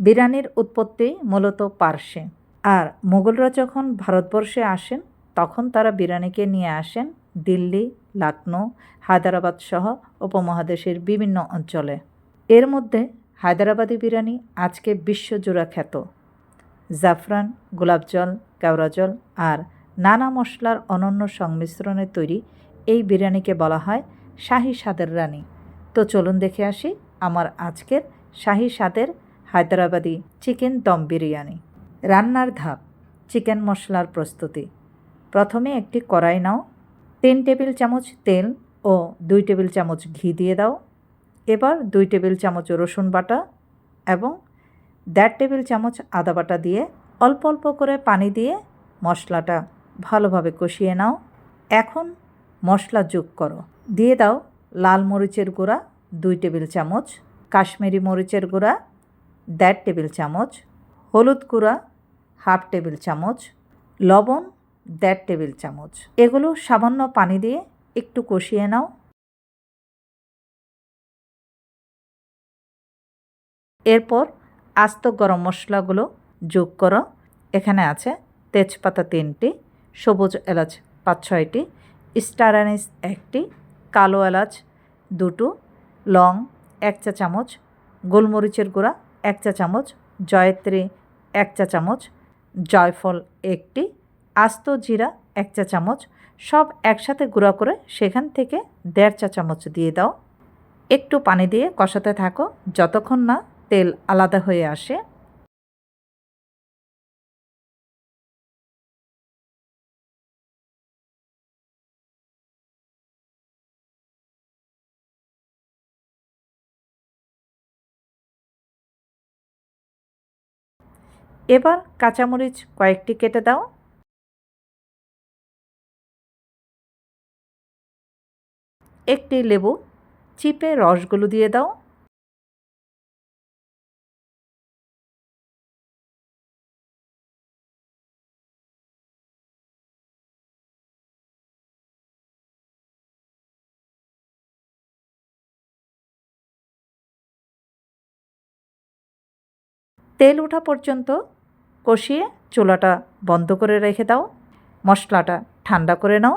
বিরিয়ানির উৎপত্তি মূলত পার্শ্বে আর মুঘলরা যখন ভারতবর্ষে আসেন, তখন তারা বিরিয়ানিকে নিয়ে আসেন দিল্লি লখনৌ হায়দ্রাবাদ সহ উপমহাদেশের বিভিন্ন অঞ্চলে। এর মধ্যে হায়দ্রাবাদি বিরিয়ানি আজকে বিশ্বজোড়া খ্যাত। জাফরান, গোলাপজল কেওড়া জল আর নানা মশলার অনন্য সংমিশ্রণে তৈরি এই বিরিয়ানিকে বলা হয় শাহী স্বাদের রানী। তো চলুন দেখে আসি আমার আজকের শাহী স্বাদের হায়দ্রাবাদি চিকেন দম বিরিয়ানি। রান্নার ধাপ, চিকেন মশলার প্রস্তুতি। প্রথমে একটি কড়াই নাও, তিন টেবিল চামচ তেল ও দুই টেবিল চামচ ঘি দিয়ে দাও। এবার দুই টেবিল চামচ রসুন বাটা এবং দেড় টেবিল চামচ আদা বাটা দিয়ে অল্প অল্প করে পানি দিয়ে মশলাটা ভালোভাবে কষিয়ে নাও। এখন মশলা যোগ করো। দিয়ে দাও লাল মরিচের গুঁড়া, দুই টেবিল চামচ কাশ্মীরি মরিচের গুঁড়া দেড় টেবিল চামচ, হলুদ গুঁড়া হাফ টেবিল চামচ, লবণ দেড় টেবিল চামচ। এগুলো সামান্য পানি দিয়ে একটু কষিয়ে নাও। এরপর আস্ত গরম মশলাগুলো যোগ করো। এখানে আছে তেজপাতা তিনটি, সবুজ এলাচ পাঁচ ছয়টি, স্টার অ্যানিস একটি, কালো এলাচ দুটো, লং এক চা চামচ, গোলমরিচের গুঁড়া এক চা চামচ, জয়ত্রী এক চা চামচ, জয়ফল একটি, আস্ত জিরা এক চা চামচ, সব একসাথে গুঁড়া করে সেখান থেকে দেড় চা চামচ দিয়ে দাও। একটু পানি দিয়ে কষাতে থাকো, যতক্ষণ না তেল আলাদা হয়ে আসে। এবার কাঁচামরিচ কয়েকটি কেটে দাও। একটি লেবু চিপে রসগুলো দিয়ে দাও। তেল ওঠা পর্যন্ত কষিয়ে চুলাটা বন্ধ করে রেখে দাও। মশলাটা ঠান্ডা করে নাও।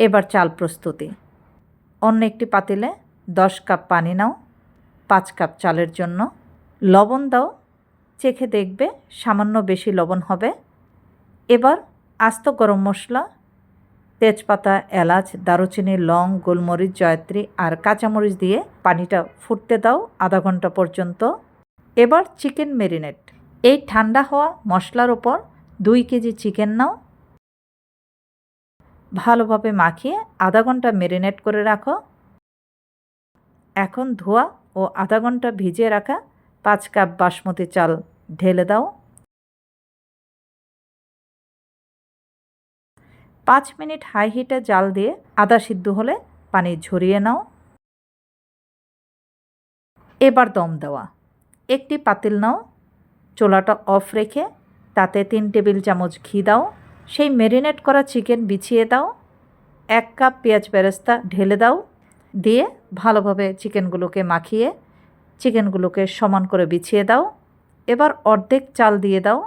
এবার চাল প্রস্তুতি। অন্য একটি পাতিলে দশ কাপ পানি নাও। পাঁচ কাপ চালের জন্য লবণ দাও। চেখে দেখবে সামান্য বেশি লবণ হবে। এবার আস্ত গরম মশলা, তেজপাতা, এলাচ, দারুচিনি, লং, গোলমরিচ, জয়ত্রী আর কাঁচামরিচ দিয়ে পানিটা ফুটতে দাও আধা ঘণ্টা পর্যন্ত। এবার চিকেন মেরিনেট এই ঠান্ডা হওয়া মশলার ওপর দুই কেজি চিকেন নাও। ভালোভাবে মাখিয়ে আধা ঘণ্টা মেরিনেট করে রাখো। এখন ধোয়া ও আধা ঘণ্টা ভিজিয়ে রাখা পাঁচ কাপ বাসমতি চাল ঢেলে দাও। পাঁচ মিনিট হাই হিটে জাল দিয়ে আদা সিদ্ধ হলে পানি ঝরিয়ে নাও। এবার দম দেওয়া। একটি পাতিল নাও, চোলাটা অফ রেখে তাতে তিন টেবিল চামচ ঘি দাও, সেই ম্যারিনেট করা চিকেন বিছিয়ে দাও, এক কাপ পেঁয়াজ বেরেস্তা ঢেলে দাও, দিয়ে ভালোভাবে চিকেনগুলোকে মাখিয়ে চিকেনগুলোকে সমান করে বিছিয়ে দাও, এবার অর্ধেক চাল দিয়ে দাও,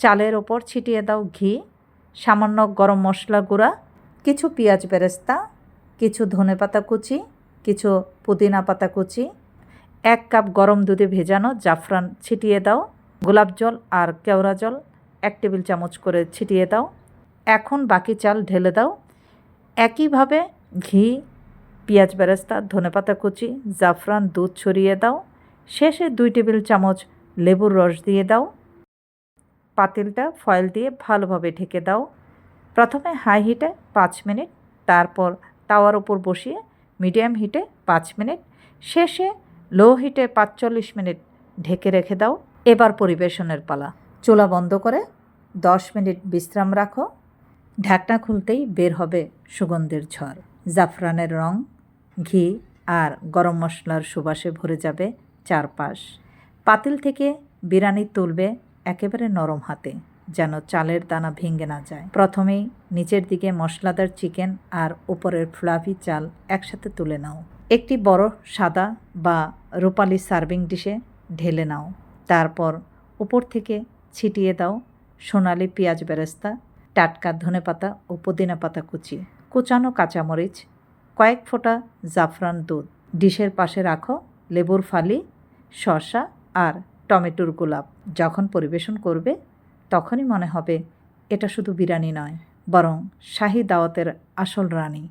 চালের ওপর ছিটিয়ে দাও ঘি, সামান্য গরম মশলা গুঁড়া, কিছু পেঁয়াজ বেরেস্তা, কিছু ধনে পাতা কুচি, কিছু পুদিনা পাতা কুচি এক কাপ গরম দুধে ভেজানো জাফরান ছিটিয়ে দাও। গোলাপ জল আর কেওড়া জল এক টেবিল চামচ করে ছিটিয়ে দাও। এখন বাকি চাল ঢেলে দাও। একইভাবে ঘি, পেঁয়াজ বেরেস্তা, ধনেপাতা কুচি, জাফরান, দুধ ছড়িয়ে দাও। শেষে দুই টেবিল চামচ লেবুর রস দিয়ে দাও। পাতিলটা ফয়েল দিয়ে ভালোভাবে ঢেকে দাও। প্রথমে হাই হিটে পাঁচ মিনিট, তারপর তাওয়ার উপর বসিয়ে মিডিয়াম হিটে পাঁচ মিনিট। শেষে লো হিটে পাঁচচল্লিশ মিনিট ঢেকে রেখে দাও। এবার পরিবেশনের পালা। চোলা বন্ধ করে দশ মিনিট বিশ্রাম রাখো। ঢাকনা খুলতেই বের হবে সুগন্ধের ঝড়। জাফরানের রং, ঘি আর গরম মশলার সুবাসে ভরে যাবে চারপাশ। পাতিল থেকে বিরিয়ানি তুলবে একেবারে নরম হাতে, যেন চালের দানা ভেঙে না যায়। প্রথমেই নিচের দিকে মশলাদার চিকেন আর উপরের ফ্লাফি চাল একসাথে তুলে নাও। একটি বড় সাদা বা রূপালি সার্ভিং ডিশে ঢেলে নাও। তারপর উপর থেকে ছিটিয়ে দাও সোনালি পেঁয়াজ বেরেস্তা, টাটকা ধনেপাতা ও পুদিনা পাতা কুচি, কুচানো কাঁচামরিচ, কয়েক ফোঁটা জাফরান দুধ। ডিশের পাশে রাখো লেবুর ফালি, শসা আর টমেটোর গোলাপ। যখন পরিবেশন করবে, তখনই মনে হবে এটা শুধু বিরিয়ানি নয়, বরং শাহি দাওয়াতের আসল রানী।